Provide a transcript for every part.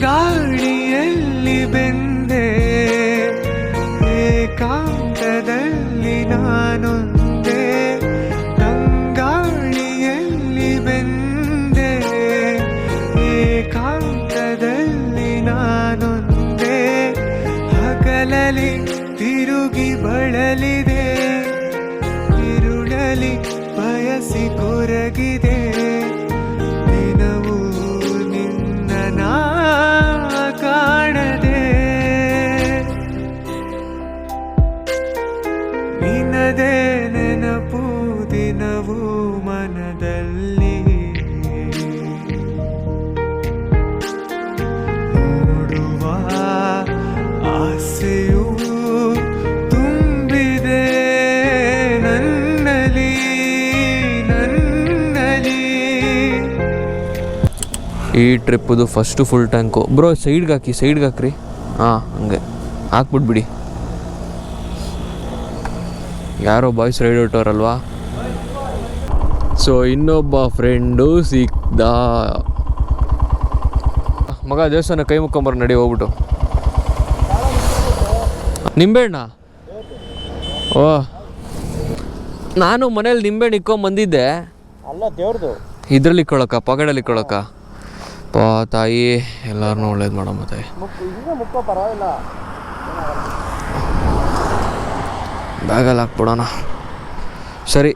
God. ಈ ಟ್ರಿಪ್ಪದು first full tank bro ಸೈಡ್ಗೆ ಹಾಕಿ ಸೈಡ್ಗೆ ಹಾಕ್ರಿ. ಹಾಂ ಹಂಗೆ. ಹಾಕ್ಬಿಟ್ಬಿಡಿ. ಯಾರೋ ಬಾಯ್ಸ್ ರೈಡ್ ಹೊಟ್ಟವ್ರಲ್ವಾ ಸೊ ಇನ್ನೊಬ್ಬ ಫ್ರೆಂಡು ಸಿಕ್ದ. ಮಗ ದೇವಸ್ಥಾನ ಕೈ ಮುಕ್ಕೊಂಬರ ನಡಿ ಹೋಗ್ಬಿಟ್ಟು ನಿಂಬೆಣ್ಣ ಓ. ನಾನು ಮನೇಲಿ ನಿಂಬೆಹಣ್ಣು ಇಕ್ಕೊಂಬಂದಿದ್ದೆ ಅಲ್ಲ ದೇವ್ರದು. ಇದ್ರಲ್ಲಿ ಇಕ್ಕೊಳಕ ಪಗಡಲ್ಲಿ ಇಕ್ಕೊಳಕ ತಾಯಿ ಎಲ್ಲರನ್ನೂ ಒಳ್ಳೇದು ಮಾಡಮ್ಮ ತಾಯಿ ಬ್ಯಾಗಲ್ಲಿ ಹಾಕ್ಬಿಡೋಣ. ಸರಿ.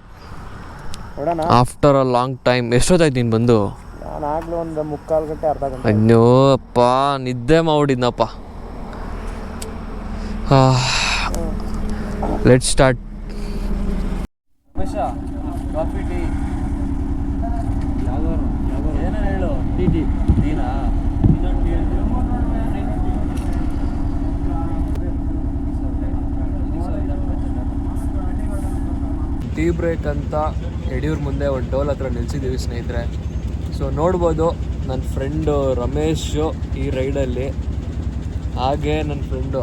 ಆಫ್ಟರ್ ಅ ಲಾಂಗ್ ಟೈಮ್ ಎಷ್ಟೊತ್ತಾಯ್ತು ನೀನು ಬಂದು? ಅಯ್ಯೋ ಅಪ್ಪ ನಿದ್ದೆ ಮಾಡಿದ್ನಪ್ಪ. ಲೆಟ್ ಸ್ಟಾರ್ಟ್ ಕಾಫಿ ಟೀ ಏನೇನು ಹೇಳು ಟೀ ಟೀ ಬ್ರೇಕ್ ಅಂತ ಯಡಿಯೂರ್ ಮುಂದೆ ಒಂದು ಟೋಲ್ ಹತ್ರ ನಿಲ್ಸಿದ್ದೀವಿ ಸ್ನೇಹಿತರೆ. ಸೊ ನೋಡ್ಬೋದು ನನ್ನ ಫ್ರೆಂಡು ರಮೇಶು ಈ ರೈಡಲ್ಲಿ. ಹಾಗೆ ನನ್ನ ಫ್ರೆಂಡು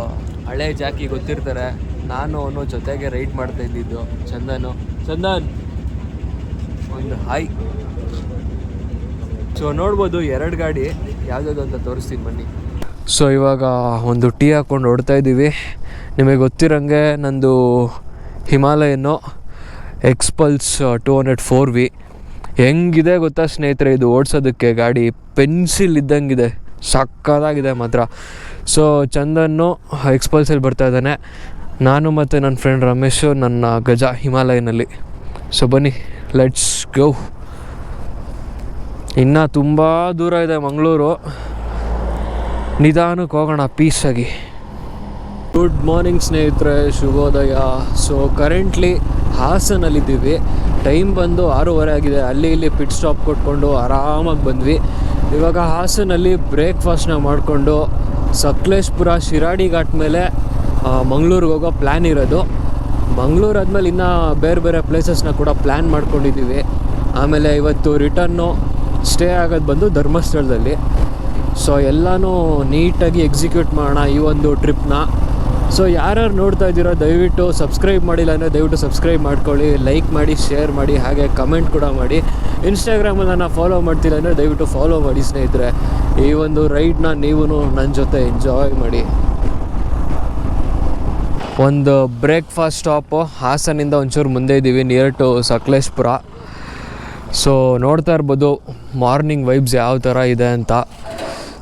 ಹಳೆ ಜಾಕಿ ಗೊತ್ತಿರ್ತಾರೆ. ನಾನು ಅವನು ಜೊತೆಗೆ ರೈಡ್ ಮಾಡ್ತಾ ಇದ್ದಿದ್ದು ಚಂದನು. ಚಂದನ್, ಒಂದು ಹಾಯ್ ಸೊ ನೋಡ್ಬೋದು ಎರಡು ಗಾಡಿ ಯಾವುದಾದ್ರು ಅಂತ ತೋರಿಸ್ತೀನಿ ಬನ್ನಿ. ಸೊ ಇವಾಗ ಒಂದು ಟೀ ಹಾಕ್ಕೊಂಡು ಓಡ್ತಾ ಇದ್ದೀವಿ. ನಿಮಗೆ ಗೊತ್ತಿರಂಗೆ ನಂದು Himalayan Xpulse two hundred four V ಹೆಂಗಿದೆ ಗೊತ್ತಾ ಸ್ನೇಹಿತರೆ ಇದು ಓಡಿಸೋದಕ್ಕೆ? ಗಾಡಿ ಪೆನ್ಸಿಲ್ ಇದ್ದಂಗಿದೆ. ಸಕ್ಕದಾಗಿದೆ ಮಾತ್ರ. ಸೊ ಚಂದನ್ನು ಎಕ್ಸ್ಪಲ್ಸಲ್ಲಿ ಬರ್ತಾ ಇದ್ದಾನೆ. ನಾನು ಮತ್ತು ನನ್ನ ಫ್ರೆಂಡ್ ರಮೇಶು ನನ್ನ ಗಜ ಹಿಮಾಲಯನಲ್ಲಿ. ಸೊ ಬನ್ನಿ ಲೆಟ್ಸ್ ಗೋ ಇನ್ನು ತುಂಬ ದೂರ ಇದೆ ಮಂಗಳೂರು. ನಿಧಾನಕ್ಕೆ ಹೋಗೋಣ ಪೀಸಾಗಿ ಗುಡ್ ಮಾರ್ನಿಂಗ್ ಸ್ನೇಹಿತರೆ, ಶುಭೋದಯ. So currently ಹಾಸನಲ್ಲಿದ್ದೀವಿ. ಟೈಮ್ ಬಂದು ಆರೂವರೆ ಆಗಿದೆ. ಅಲ್ಲಿ ಇಲ್ಲಿ ಪಿಟ್ ಸ್ಟಾಪ್ ಕೊಟ್ಕೊಂಡು ಆರಾಮಾಗಿ ಬಂದ್ವಿ. ಇವಾಗ ಹಾಸನಲ್ಲಿ ಬ್ರೇಕ್ಫಾಸ್ಟ್ನ ಮಾಡಿಕೊಂಡು ಸಕಲೇಶ್ಪುರ ಶಿರಾಡಿ ಘಾಟ್ ಮೇಲೆ ಮಂಗಳೂರಿಗೆ ಹೋಗೋ ಪ್ಲ್ಯಾನ್ ಇರೋದು. ಮಂಗಳೂರು ಆದಮೇಲೆ ಇನ್ನೂ ಬೇರೆ ಬೇರೆ ಪ್ಲೇಸಸ್ನ ಕೂಡ ಪ್ಲ್ಯಾನ್ ಮಾಡ್ಕೊಂಡಿದ್ದೀವಿ. ಆಮೇಲೆ ಇವತ್ತು ರಿಟರ್ನು ಸ್ಟೇ ಆಗೋದು ಬಂದು ಧರ್ಮಸ್ಥಳದಲ್ಲಿ. ಸೊ ಎಲ್ಲನೂ ನೀಟಾಗಿ ಎಕ್ಸಿಕ್ಯೂಟ್ ಮಾಡೋಣ ಈ ಒಂದು ಟ್ರಿಪ್ನ ಸೊ ಯಾರ್ಯಾರು ನೋಡ್ತಾ ಇದ್ದೀರೋ, ದಯವಿಟ್ಟು ಸಬ್ಸ್ಕ್ರೈಬ್ ಮಾಡಿಲ್ಲ ಅಂದರೆ ದಯವಿಟ್ಟು ಸಬ್ಸ್ಕ್ರೈಬ್ ಮಾಡ್ಕೊಳ್ಳಿ ಲೈಕ್ ಮಾಡಿ ಶೇರ್ ಮಾಡಿ, ಹಾಗೆ ಕಮೆಂಟ್ ಕೂಡ ಮಾಡಿ. ಇನ್ಸ್ಟಾಗ್ರಾಮಲ್ಲಿ ನಾನು ಫಾಲೋ ಮಾಡ್ತಿಲ್ಲ ಅಂದರೆ ದಯವಿಟ್ಟು ಫಾಲೋ ಮಾಡಿ ಸ್ನೇಹಿತರೆ. ಈ ಒಂದು ರೈಡ್ನ ನೀವು ನನ್ನ ಜೊತೆ ಎಂಜಾಯ್ ಮಾಡಿ. ಒಂದು ಬ್ರೇಕ್ಫಾಸ್ಟ್ ಸ್ಟಾಪು ಹಾಸನಿಂದ ಒಂಚೂರು ಮುಂದೆ ಇದ್ದೀವಿ ನಿಯರ್ ಟು ಸಕಲೇಶ್ಪುರ. ಸೊ ನೋಡ್ತಾ ಇರ್ಬೋದು ಮಾರ್ನಿಂಗ್ ವೈಬ್ಸ್ ಯಾವ ಥರ ಇದೆ ಅಂತ.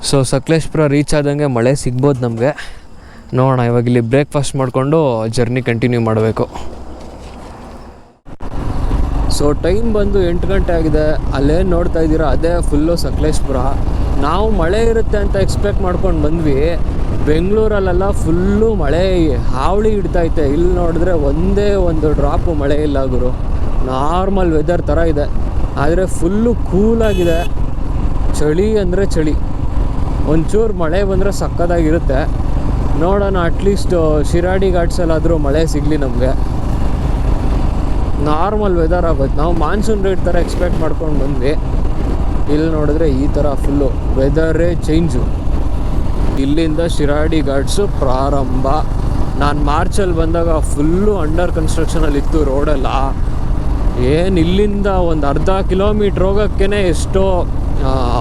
ಸೊ ಸಕಲೇಶ್ಪುರ ರೀಚ್ ಆದಂಗೆ ಮಳೆ ಸಿಗ್ಬೋದು ನಮಗೆ. ನೋಡೋಣ, ಇವಾಗ ಇಲ್ಲಿ ಬ್ರೇಕ್ಫಾಸ್ಟ್ ಮಾಡಿಕೊಂಡು ಜರ್ನಿ ಕಂಟಿನ್ಯೂ ಮಾಡಬೇಕು. ಸೊ ಟೈಮ್ ಬಂದು ಎಂಟು ಗಂಟೆ ಆಗಿದೆ. ಅಲ್ಲೇನು ನೋಡ್ತಾ ಇದ್ದೀರಾ? ಅದೇ ಫುಲ್ಲು ಸಕಲೇಶ್ಪುರ. ನಾವು ಮಳೆ ಇರುತ್ತೆ ಅಂತ ಎಕ್ಸ್ಪೆಕ್ಟ್ ಮಾಡ್ಕೊಂಡು ಬಂದ್ವಿ. ಬೆಂಗಳೂರಲ್ಲೆಲ್ಲ ಫುಲ್ಲು ಮಳೆ, ಹಾವಳಿ ಹಿಡ್ತೈತೆ ಇಲ್ಲಿ ನೋಡಿದ್ರೆ ಒಂದೇ ಒಂದು ಡ್ರಾಪು ಮಳೆ ಇಲ್ಲ ಗುರು. ನಾರ್ಮಲ್ ವೆದರ್ ಥರ ಇದೆ. ಆದರೆ ಫುಲ್ಲು ಕೂಲಾಗಿದೆ ಚಳಿ ಅಂದರೆ ಚಳಿ. ಒಂಚೂರು ಮಳೆ ಬಂದರೆ ಸಕ್ಕತ್ತಾಗಿರುತ್ತೆ. ನೋಡೋಣ ಅಟ್ಲೀಸ್ಟ್ ಶಿರಾಡಿ ಘಾಟ್ಸಲ್ಲಾದರೂ ಮಳೆ ಸಿಗಲಿ ನಮಗೆ. ನಾರ್ಮಲ್ ವೆದರ್ ಆಗುತ್ತೆ ನಾವು ಮಾನ್ಸೂನ್ ರೇಟ್ ಥರ ಎಕ್ಸ್ಪೆಕ್ಟ್ ಮಾಡ್ಕೊಂಡು ಬಂದ್ವಿ. ಇಲ್ಲಿ ನೋಡಿದ್ರೆ ಈ ಥರ ಫುಲ್ಲು ವೆದರೇ ಚೇಂಜು ಇಲ್ಲಿಂದ ಶಿರಾಡಿ ಘಾಟ್ಸು ಪ್ರಾರಂಭ. ನಾನು ಮಾರ್ಚಲ್ಲಿ ಬಂದಾಗ ಫುಲ್ಲು ಅಂಡರ್ ಕನ್ಸ್ಟ್ರಕ್ಷನಲ್ಲಿ ಇತ್ತು ರೋಡೆಲ್ಲ ಏನು ಇಲ್ಲಿಂದ ಒಂದು ಅರ್ಧ ಕಿಲೋಮೀಟ್ರ್ ಹೋಗೋಕ್ಕೇ ಎಷ್ಟೋ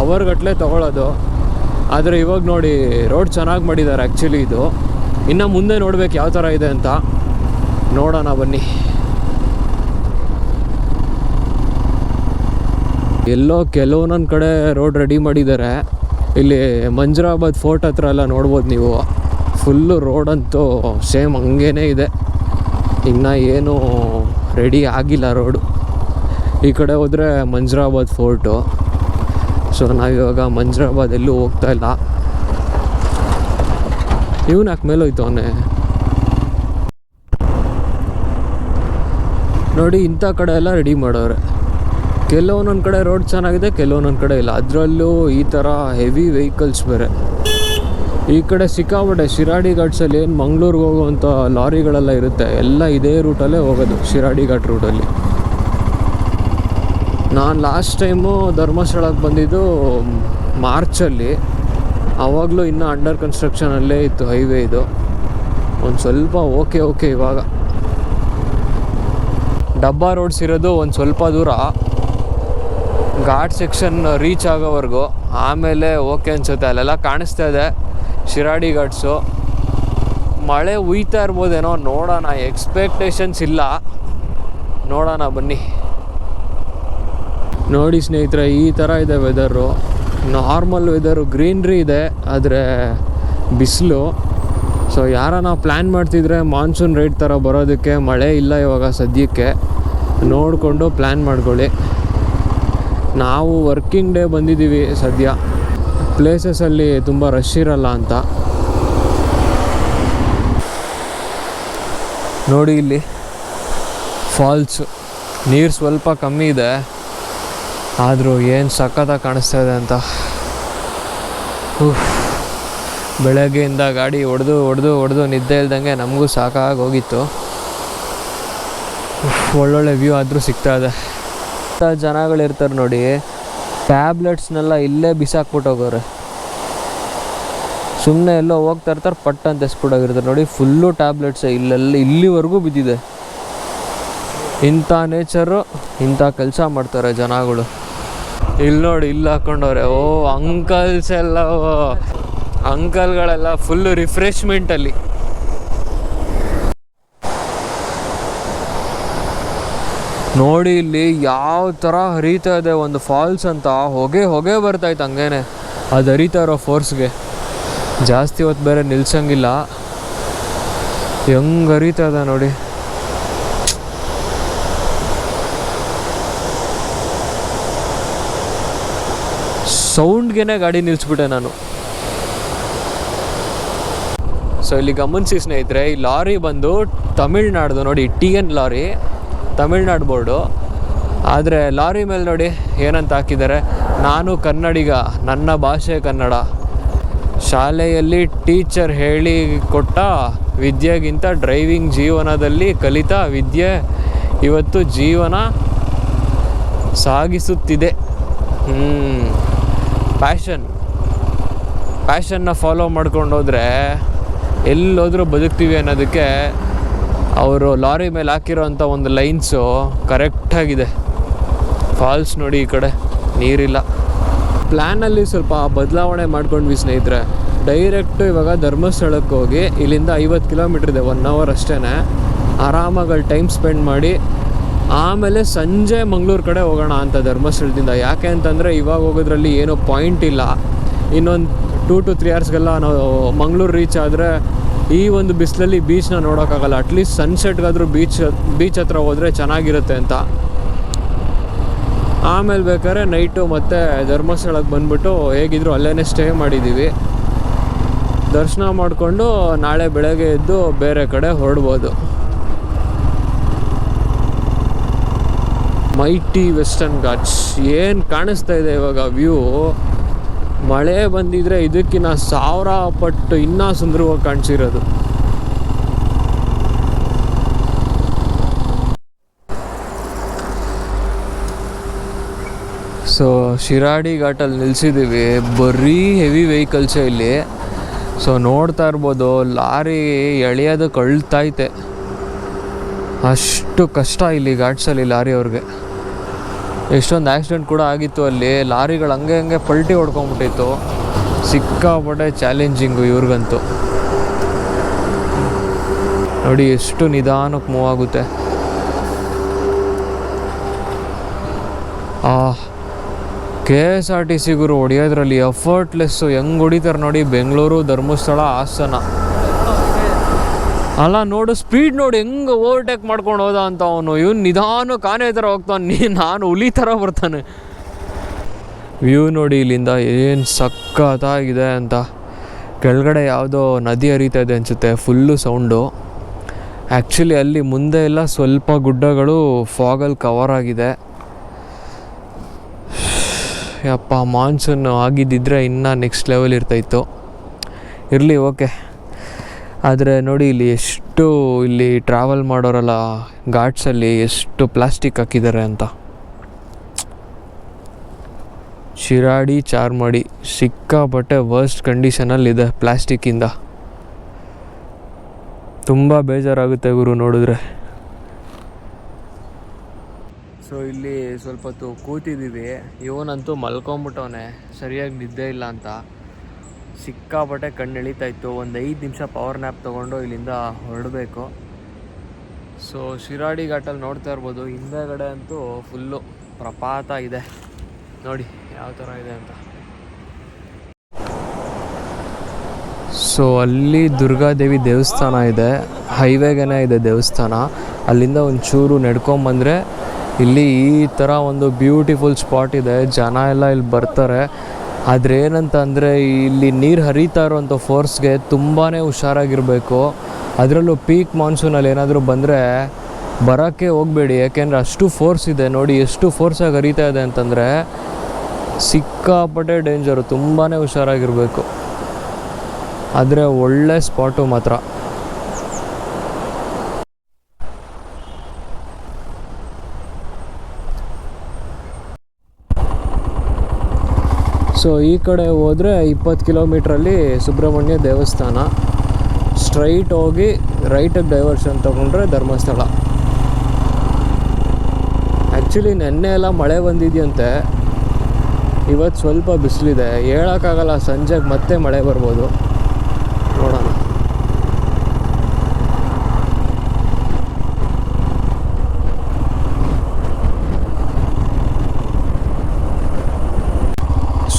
ಅವರ್ಗಟ್ಟಲೆ ತೊಗೊಳೋದು. ಆದರೆ ಇವಾಗ ನೋಡಿ ರೋಡ್ ಚೆನ್ನಾಗಿ ಮಾಡಿದ್ದಾರೆ ಆ್ಯಕ್ಚುಲಿ ಇದು. ಇನ್ನು ಮುಂದೆ ನೋಡ್ಬೇಕು ಯಾವ ಥರ ಇದೆ ಅಂತ. ನೋಡೋಣ ಬನ್ನಿ. ಎಲ್ಲೋ ಕೆಲವೊಂದೊಂದು ಕಡೆ ರೋಡ್ ರೆಡಿ ಮಾಡಿದ್ದಾರೆ ಇಲ್ಲಿ ಮಂಜರಾಬಾದ್ ಫೋರ್ಟ್ ಹತ್ರ ಎಲ್ಲ ನೋಡ್ಬೋದು ನೀವು. ಫುಲ್ಲು ರೋಡಂತೂ ಸೇಮ್ ಹಂಗೇ ಇದೆ. ಇನ್ನು ಏನು ರೆಡಿ ಆಗಿಲ್ಲ ರೋಡು ಈ ಕಡೆ ಹೋದರೆ ಮಂಜರಾಬಾದ್ ಫೋರ್ಟು ಸೊ ನಾವಿವಾಗ ಮಂಜರಾಬಾದ್ ಎಲ್ಲೂ ಹೋಗ್ತಾ ಇಲ್ಲ. ಇವನು ಯಾಕೆ ಮೇಲೆ ಅವನೇ? ನೋಡಿ, ಇಂಥ ಕಡೆ ಎಲ್ಲ ರೆಡಿ ಮಾಡೋರೆ. ಕೆಲವೊಂದೊಂದು ಕಡೆ ರೋಡ್ ಚೆನ್ನಾಗಿದೆ, ಕೆಲವೊಂದೊಂದು ಕಡೆ ಇಲ್ಲ. ಅದರಲ್ಲೂ ಈ ಥರ ಹೆವಿ ವೆಹಿಕಲ್ಸ್ ಬೇರೆ. ಈ ಕಡೆ ಸಿಕ್ಕಾಪಟ್ಟೆ ಶಿರಾಡಿ ಘಾಟ್ಸಲ್ಲಿ ಏನು ಮಂಗ್ಳೂರಿಗೆ ಹೋಗುವಂಥ ಲಾರಿಗಳೆಲ್ಲ ಇರುತ್ತೆ, ಎಲ್ಲ ಇದೇ ರೂಟಲ್ಲೇ ಹೋಗೋದು, ಶಿರಾಡಿ ಘಾಟ್ ರೂಟಲ್ಲಿ ನಾನು ಲಾಸ್ಟ್ ಟೈಮು ಧರ್ಮಸ್ಥಳಕ್ಕೆ ಬಂದಿದ್ದು ಮಾರ್ಚಲ್ಲಿ ಆವಾಗಲೂ ಇನ್ನೂ ಅಂಡರ್ ಕನ್ಸ್ಟ್ರಕ್ಷನಲ್ಲೇ ಇತ್ತು ಹೈವೇ ಇದು. ಒಂದು ಸ್ವಲ್ಪ ಓಕೆ ಓಕೆ ಇವಾಗ. ಡಬ್ಬಾ ರೋಡ್ಸ್ ಇರೋದು ಒಂದು ಸ್ವಲ್ಪ ದೂರ. ಘಾಟ್ ಸೆಕ್ಷನ್ ರೀಚ್ ಆಗೋವರೆಗೂ. ಆಮೇಲೆ ಓಕೆ ಅನ್ಸುತ್ತೆ, ಅಲ್ಲೆಲ್ಲ ಕಾಣಿಸ್ತಾ ಇದೆ. ಶಿರಾಡಿ ಘಾಟ್ಸು. ಮಳೆ ಉಯ್ತಾ ಇರ್ಬೋದೇನೋ ನೋಡೋಣ ಎಕ್ಸ್ಪೆಕ್ಟೇಷನ್ಸ್ ಇಲ್ಲ. ನೋಡೋಣ ಬನ್ನಿ. ನೋಡಿ ಸ್ನೇಹಿತರೆ, ಈ ಥರ ಇದೆ ವೆದರು ನಾರ್ಮಲ್ ವೆದರು ಗ್ರೀನ್ರಿ ಇದೆ, ಆದರೆ ಬಿಸಿಲು. ಸೊ ಯಾರನ್ನ ಪ್ಲ್ಯಾನ್ ಮಾಡ್ತಿದ್ರೆ ಮಾನ್ಸೂನ್ ರೈಡ್ ಥರ ಬರೋದಕ್ಕೆ ಮಳೆ ಇಲ್ಲ ಇವಾಗ ಸದ್ಯಕ್ಕೆ. ನೋಡಿಕೊಂಡು ಪ್ಲ್ಯಾನ್ ಮಾಡ್ಕೊಳ್ಳಿ. ನಾವು ವರ್ಕಿಂಗ್ ಡೇ ಬಂದಿದ್ದೀವಿ ಸದ್ಯ. ಪ್ಲೇಸಸಲ್ಲಿ ತುಂಬ ರಶ್ ಇರಲ್ಲ ಅಂತ. ನೋಡಿ ಇಲ್ಲಿ ಫಾಲ್ಸು ನೀರು ಸ್ವಲ್ಪ ಕಮ್ಮಿ ಇದೆ. ಆದರೂ ಏನು ಸಖತ್ತಾಗಿ ಕಾಣಿಸ್ತಾ ಇದೆ ಅಂತ. ಬೆಳಗ್ಗೆಯಿಂದ ಗಾಡಿ ಹೊಡೆದು ಹೊಡೆದು ಹೊಡೆದು ನಿದ್ದೆ ಇಲ್ದಂಗೆ ನಮಗೂ ಸಾಕಾಗಿ ಹೋಗಿತ್ತು. ಒಳ್ಳೊಳ್ಳೆ ವ್ಯೂ ಆದರೂ ಸಿಗ್ತಾ ಇದೆ. ಜನಗಳಿರ್ತಾರೆ ನೋಡಿ. ಟ್ಯಾಬ್ಲೆಟ್ಸ್ನೆಲ್ಲ ಇಲ್ಲೇ ಬಿಸಾಕ್ಬಿಟ್ಟು ಹೋಗೋರೆ ಸುಮ್ಮನೆ ಎಲ್ಲೋ ಹೋಗ್ತಾ ಇರ್ತಾರೆ ಪಟ್ ಅಂತ ಎಸ್ಬಿಟ್ಟೋಗಿರ್ತಾರೆ ನೋಡಿ ಫುಲ್ಲು ಟ್ಯಾಬ್ಲೆಟ್ಸ್ ಇಲ್ಲೆಲ್ಲ ಇಲ್ಲಿವರೆಗೂ ಬಿದ್ದಿದೆ. ಇಂಥ ನೇಚರು ಇಂಥ ಕೆಲಸ ಮಾಡ್ತಾರೆ ಜನಗಳು. ಇಲ್ಲಿ ನೋಡಿ ಇಲ್ಲಿ ಹಾಕೊಂಡವ್ರೆ. ಓ ಅಂಕಲ್ಸ್ ಎಲ್ಲ ಅಂಕಲ್ಗಳೆಲ್ಲ ಫುಲ್ಲು ರಿಫ್ರೆಶ್ಮೆಂಟಲ್ಲಿ ನೋಡಿ ಇಲ್ಲಿ ಯಾವ ಥರ ಹರಿತಾ ಇದೆ ಒಂದು ಫಾಲ್ಸ್ ಅಂತ. ಹೊಗೆ ಹೊಗೆ ಬರ್ತಾಯ್ತು ಹಂಗೇನೆ. ಅದು ಹರಿತಾ ಇರೋ ಫೋರ್ಸ್ಗೆ ಜಾಸ್ತಿ ಹೊತ್ತು ಬೇರೆ ನಿಲ್ಸಂಗಿಲ್ಲ. ಹೆಂಗೆ ಹರಿತಾ ಇದೆ ನೋಡಿ. ಸೌಂಡ್ಗೆನೆ ಗಾಡಿ ನಿಲ್ಲಿಸ್ಬಿಟ್ಟೆ ನಾನು. ಸೊ ಇಲ್ಲಿ ಗಮನಿಸಿ ಸ್ನೇಹಿತರೆ, ಈ ಲಾರಿ ಬಂದು ತಮಿಳ್ನಾಡ್ದು ನೋಡಿ T N lorry. Tamil Nadu board. ಆದರೆ ಲಾರಿ ಮೇಲೆ ನೋಡಿ ಏನಂತ ಹಾಕಿದ್ದಾರೆ, ನಾನು ಕನ್ನಡಿಗ, ನನ್ನ ಭಾಷೆ ಕನ್ನಡ. ಶಾಲೆಯಲ್ಲಿ ಟೀಚರ್ ಹೇಳಿ ಕೊಟ್ಟ ವಿದ್ಯೆಗಿಂತ ಡ್ರೈವಿಂಗ್ ಜೀವನದಲ್ಲಿ ಕಲಿತ ವಿದ್ಯೆ ಇವತ್ತು ಜೀವನ ಸಾಗಿಸುತ್ತಿದೆ. ಪ್ಯಾಷನ್ ಪ್ಯಾಷನ್ನ ಫಾಲೋ ಮಾಡ್ಕೊಂಡು ಹೋದರೆ ಎಲ್ಲೋದ್ರೂ ಬದುಕ್ತೀವಿ ಅನ್ನೋದಕ್ಕೆ ಅವರು ಲಾರಿ ಮೇಲೆ ಹಾಕಿರೋಂಥ ಒಂದು ಲೈನ್ಸು ಕರೆಕ್ಟಾಗಿದೆ. ಫಾಲ್ಸ್ ನೋಡಿ ಈ ಕಡೆ ನೀರಿಲ್ಲ. ಪ್ಲ್ಯಾನಲ್ಲಿ ಸ್ವಲ್ಪ ಬದಲಾವಣೆ ಮಾಡ್ಕೊಂಡ್ವಿ ಸ್ನೇಹಿತರೆ. ಡೈರೆಕ್ಟು ಇವಾಗ ಧರ್ಮಸ್ಥಳಕ್ಕೆ ಹೋಗಿ ಇಲ್ಲಿಂದ ಐವತ್ತು ಕಿಲೋಮೀಟ್ರ್ ಇದೆ ಒನ್ ಅವರ್ ಅಷ್ಟೇ ಆರಾಮಾಗಿ ಟೈಮ್ ಸ್ಪೆಂಡ್ ಮಾಡಿ ಆಮೇಲೆ ಸಂಜೆ ಮಂಗಳೂರು ಕಡೆ ಹೋಗೋಣ ಅಂತ ಧರ್ಮಸ್ಥಳದಿಂದ. ಯಾಕೆ ಅಂತಂದರೆ ಇವಾಗ ಹೋಗೋದ್ರಲ್ಲಿ ಏನೋ ಪಾಯಿಂಟ್ ಇಲ್ಲ. ಇನ್ನೊಂದು ಟೂ ಟು ತ್ರೀ ಅವರ್ಸ್ಗೆಲ್ಲ ನಾವು ಮಂಗಳೂರು ರೀಚ್ ಆದರೆ ಈ ಒಂದು ಬಿಸಿಲಲ್ಲಿ ಬೀಚ್ನ ನೋಡೋಕ್ಕಾಗಲ್ಲ. ಅಟ್ಲೀಸ್ಟ್ ಸನ್ಸೆಟ್ಗಾದರೂ ಬೀಚ್ ಬೀಚ್ ಹತ್ರ ಹೋದರೆ ಚೆನ್ನಾಗಿರುತ್ತೆ ಅಂತ. ಆಮೇಲೆ ಬೇಕಾದ್ರೆ ನೈಟು ಮತ್ತು ಧರ್ಮಸ್ಥಳಕ್ಕೆ ಬಂದ್ಬಿಟ್ಟು ಹೇಗಿದ್ರು ಅಲ್ಲೇ ಸ್ಟೇ ಮಾಡಿದ್ದೀವಿ ದರ್ಶನ ಮಾಡಿಕೊಂಡು ನಾಳೆ ಬೆಳಗ್ಗೆ ಎದ್ದು ಬೇರೆ ಕಡೆ ಹೊರಡ್ಬೋದು. ಮೈಟಿ ವೆಸ್ಟರ್ನ್ ಘಾಟ್ಸ್ ಏನು ಕಾಣಿಸ್ತಾ ಇದೆ ಇವಾಗ ವ್ಯೂ ಮಳೆ ಬಂದಿದ್ರೆ ಇದಕ್ಕಿನ್ನ ಸಾವಿರ ಪಟ್ಟು ಇನ್ನೂ ಸುಂದರವಾಗಿ ಕಾಣಿಸಿರೋದು. ಸೊ ಶಿರಾಡಿ ಘಾಟಲ್ಲಿ ನಿಲ್ಸಿದ್ದೀವಿ. ಬರೀ ಹೆವಿ ವೆಹಿಕಲ್ಸೇ ಇಲ್ಲಿ. ಸೊ ನೋಡ್ತಾ ಇರ್ಬೋದು, ಲಾರಿ ಎಳೆಯೋದು ಕಳ್ತಾಯ್ತೆ ಅಷ್ಟು ಕಷ್ಟ ಇಲ್ಲಿ ಘಾಟ್ಸಲ್ಲಿ ಲಾರಿ ಅವ್ರಿಗೆ. ಎಷ್ಟೊಂದು ಆಕ್ಸಿಡೆಂಟ್ ಕೂಡ ಆಗಿತ್ತು ಅಲ್ಲಿ. ಲಾರಿಗಳು ಹಂಗೆ ಹಂಗೆ ಪಲ್ಟಿ ಹೊಡ್ಕೊಂಬಿಟ್ಟಿತ್ತು. ಸಿಕ್ಕಾಪಟ್ಟೆ ಚಾಲೆಂಜಿಂಗು ಇವ್ರಿಗಂತೂ. ನೋಡಿ ಎಷ್ಟು ನಿಧಾನಕ್ಕೆ ಮೂವ್ ಆಗುತ್ತೆ. K S R T C ಗುರು ಹೊಡಿಯೋದ್ರಲ್ಲಿ ಎಫರ್ಟ್ಲೆಸ್ಸು ಹೆಂಗೆ ಹೊಡಿತಾರೆ ನೋಡಿ. ಬೆಂಗಳೂರು ಧರ್ಮಸ್ಥಳ ಹಾಸನ. ಅಲ್ಲ ನೋಡು ಸ್ಪೀಡ್ ನೋಡಿ ಹೆಂಗೆ ಓವರ್ಟೇಕ್ ಮಾಡ್ಕೊಂಡು ಹೋದ ಅಂತ ಅವನು. ಇವನು ನಿಧಾನ ಕಾನೇ ಥರ ಹೋಗ್ತಾನೆ. ನೀ, ನಾನು ಹುಲಿ ಥರ ಬರ್ತಾನೆ. ವ್ಯೂ ನೋಡಿ ಇಲ್ಲಿಂದ ಏನು ಸಕ್ಕತ್ತಾಗಿದೆ ಅಂತ. ಕೆಳಗಡೆ ಯಾವುದೋ ನದಿ ಹರಿತಾ ಇದೆ ಅನಿಸುತ್ತೆ ಫುಲ್ಲು ಸೌಂಡು ಆ್ಯಕ್ಚುಲಿ ಅಲ್ಲಿ ಮುಂದೆ ಎಲ್ಲ ಸ್ವಲ್ಪ ಗುಡ್ಡಗಳು ಫಾಗಲ್ಲಿ ಕವರ್ ಆಗಿದೆ. ಯಪ್ಪ ಮಾನ್ಸೂನ್ ಆಗಿದ್ದಿದ್ರೆ ಇನ್ನೂ ನೆಕ್ಸ್ಟ್ ಲೆವೆಲ್ ಇರ್ತಾಯಿತ್ತು. ಇರಲಿ ಓಕೆ ಆದರೆ ನೋಡಿ ಇಲ್ಲಿ ಎಷ್ಟು ಇಲ್ಲಿ ಟ್ರಾವೆಲ್ ಮಾಡೋರಲ್ಲ ಘಾಟ್ಸಲ್ಲಿ ಎಷ್ಟು ಪ್ಲಾಸ್ಟಿಕ್ ಹಾಕಿದ್ದಾರೆ ಅಂತ. ಶಿರಾಡಿ, ಚಾರ್ಮಾಡಿ ಸಿಕ್ಕಾಪಟ್ಟೆ ವರ್ಸ್ಟ್ ಕಂಡೀಷನಲ್ಲಿದೆ ಪ್ಲಾಸ್ಟಿಕ್ಕಿಂದ ತುಂಬ ಬೇಜಾರಾಗುತ್ತೆ ಗುರು ನೋಡಿದ್ರೆ. ಸೊ ಇಲ್ಲಿ ಸ್ವಲ್ಪ ಹೊತ್ತು ಕೂತಿದ್ದೀವಿ. ಇವನಂತೂ ಮಲ್ಕೊಂಬಿಟ್ಟವನೆ ಸರಿಯಾಗಿ ನಿದ್ದೆ ಇಲ್ಲ ಅಂತ. ಸಿಕ್ಕಾಪಟ್ಟೆ ಕಣ್ಣು ಎಳಿತಾ ಇತ್ತು. ಒಂದು ಐದು ನಿಮಿಷ ಪವರ್ ನ್ಯಾಪ್ ತೊಗೊಂಡು ಇಲ್ಲಿಂದ ಹೊರಡಬೇಕು. ಸೊ ಶಿರಾಡಿ ಘಾಟಲ್ಲಿ ನೋಡ್ತಾ ಇರ್ಬೋದು. ಹಿಂದೆಗಡೆ ಅಂತೂ ಫುಲ್ಲು ಪ್ರಪಾತ ಇದೆ. ನೋಡಿ, ಯಾವ ಥರ ಇದೆ ಅಂತ. ಸೊ ಅಲ್ಲಿ ದುರ್ಗಾದೇವಿ ದೇವಸ್ಥಾನ ಇದೆ. ಹೈವೇಗೇನೆ ಇದೆ ದೇವಸ್ಥಾನ. ಅಲ್ಲಿಂದ ಒಂಚೂರು ನಡ್ಕೊಂಬಂದರೆ ಇಲ್ಲಿ ಈ ಥರ ಒಂದು ಬ್ಯೂಟಿಫುಲ್ ಸ್ಪಾಟ್ ಇದೆ. ಜನ ಎಲ್ಲ ಇಲ್ಲಿ ಬರ್ತಾರೆ. ಆದರೆ ಏನಂತ ಅಂದರೆ ಇಲ್ಲಿ ನೀರು ಹರಿತಾ ಇರುವಂಥ ಫೋರ್ಸ್ಗೆ ತುಂಬಾ ಹುಷಾರಾಗಿರಬೇಕು. ಅದರಲ್ಲೂ ಪೀಕ್ ಮಾನ್ಸೂನಲ್ಲಿ ಏನಾದರೂ ಬಂದರೆ ಬರೋಕ್ಕೆ ಹೋಗಬೇಡಿ. ಯಾಕೆಂದರೆ ಅಷ್ಟು ಫೋರ್ಸ್ ಇದೆ. ನೋಡಿ ಎಷ್ಟು ಫೋರ್ಸಾಗಿ ಹರಿತಾ ಇದೆ ಅಂತಂದರೆ ಸಿಕ್ಕಾಪಟ್ಟೆ ಡೇಂಜರು ತುಂಬಾ ಹುಷಾರಾಗಿರಬೇಕು. ಆದರೆ ಒಳ್ಳೆ ಸ್ಪಾಟು ಮಾತ್ರ. ಸೊ ಈ ಕಡೆ ಹೋದರೆ ಇಪ್ಪತ್ತು ಕಿಲೋಮೀಟ್ರಲ್ಲಿ ಸುಬ್ರಹ್ಮಣ್ಯ ದೇವಸ್ಥಾನ. ಸ್ಟ್ರೈಟ್ ಹೋಗಿ ರೈಟಿಗೆ ಡೈವರ್ಷನ್ ತೊಗೊಂಡ್ರೆ ಧರ್ಮಸ್ಥಳ. ಆ್ಯಕ್ಚುಲಿ ನೆನ್ನೆ ಎಲ್ಲ ಮಳೆ ಬಂದಿದೆಯಂತೆ. ಇವತ್ತು ಸ್ವಲ್ಪ ಬಿಸಿಲಿದೆ. ಹೇಳೋಕ್ಕಾಗಲ್ಲ, ಸಂಜೆಗೆ ಮತ್ತೆ ಮಳೆ ಬರ್ಬೋದು ನೋಡೋಣ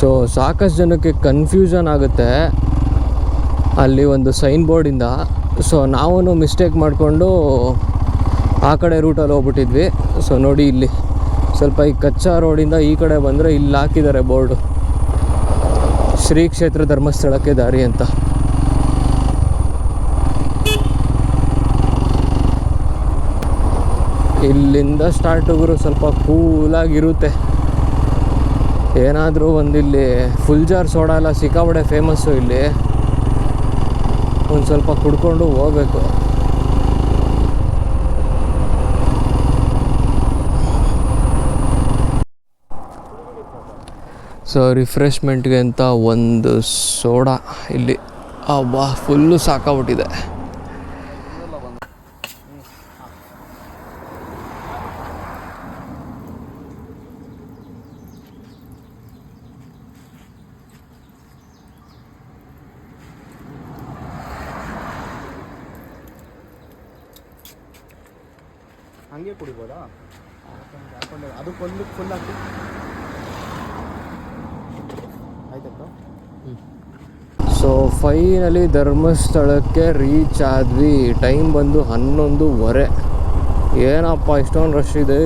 ಸೊ ಸಾಕಷ್ಟು ಜನಕ್ಕೆ ಕನ್ಫ್ಯೂಷನ್ ಆಗುತ್ತೆ ಅಲ್ಲಿ ಒಂದು ಸೈನ್ ಬೋರ್ಡಿಂದ ಸೊ ನಾವೂ ಮಿಸ್ಟೇಕ್ ಮಾಡಿಕೊಂಡು ಆ ಕಡೆ ರೂಟಲ್ಲಿ ಹೋಗ್ಬಿಟ್ಟಿದ್ವಿ. ಸೊ ನೋಡಿ ಇಲ್ಲಿ. ಸ್ವಲ್ಪ ಈ ಕಚ್ಚಾ ರೋಡಿಂದ ಈ ಕಡೆ ಬಂದರೆ ಇಲ್ಲಿ ಹಾಕಿದ್ದಾರೆ ಬೋರ್ಡು ಶ್ರೀ ಕ್ಷೇತ್ರ ಧರ್ಮಸ್ಥಳಕ್ಕೆ ದಾರಿ ಅಂತ. ಇಲ್ಲಿಂದ ಸ್ಟಾರ್ಟ್ ಹೋಗೋರು ಸ್ವಲ್ಪ ಕೂಲಾಗಿರುತ್ತೆ ಏನಾದರೂ ಒಂದಿಲ್ಲಿ ಫುಲ್ ಜಾರ್ ಸೋಡಾ ಎಲ್ಲ ಸಿಕ್ಕಾಪಡೆ ಫೇಮಸ್ಸು ಇಲ್ಲಿ. ಒಂದು ಸ್ವಲ್ಪ ಕುಡ್ಕೊಂಡು ಹೋಗ್ಬೇಕು. ಸೊ ರಿಫ್ರೆಶ್ಮೆಂಟ್ಗೆ ಅಂತ ಒಂದು ಸೋಡಾ ಇಲ್ಲಿ. ಅಬ್ಬಾ ಫುಲ್ಲು ಸಾಕಾಗ್ಬಿಟ್ಟಿದೆ. ಹಂಗೆ ಕುಡಿಬೋದಾ? ಅದು ಫುಲ್ ಫುಲ್ ಹಾಕಿ ಆಯ್ತಕ್ಕ ಸೊ ಫೈನಲಿ ಧರ್ಮಸ್ಥಳಕ್ಕೆ ರೀಚ್ ಆದ್ವಿ. ಟೈಮ್ ಬಂದು ಹನ್ನೊಂದುವರೆ. ಏನಪ್ಪ, ಇಷ್ಟೊಂದು ರಶ್ ಇದೆ.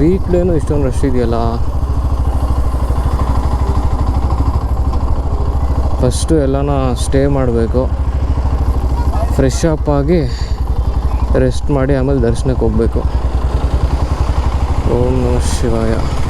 ವೀಕ್ಡೇನು ಇಷ್ಟೊಂದು ರಶ್ ಇದೆಯಲ್ಲ? ಫಸ್ಟು ಎಲ್ಲನ ಸ್ಟೇ ಮಾಡಬೇಕು. ಫ್ರೆಶ್ ಅಪ್ ಆಗಿ ರೆಸ್ಟ್ ಮಾಡಿ ಆಮೇಲೆ ದರ್ಶನಕ್ಕೆ ಹೋಗಬೇಕು. ಓಂ ನಮಃ ಶಿವಾಯ.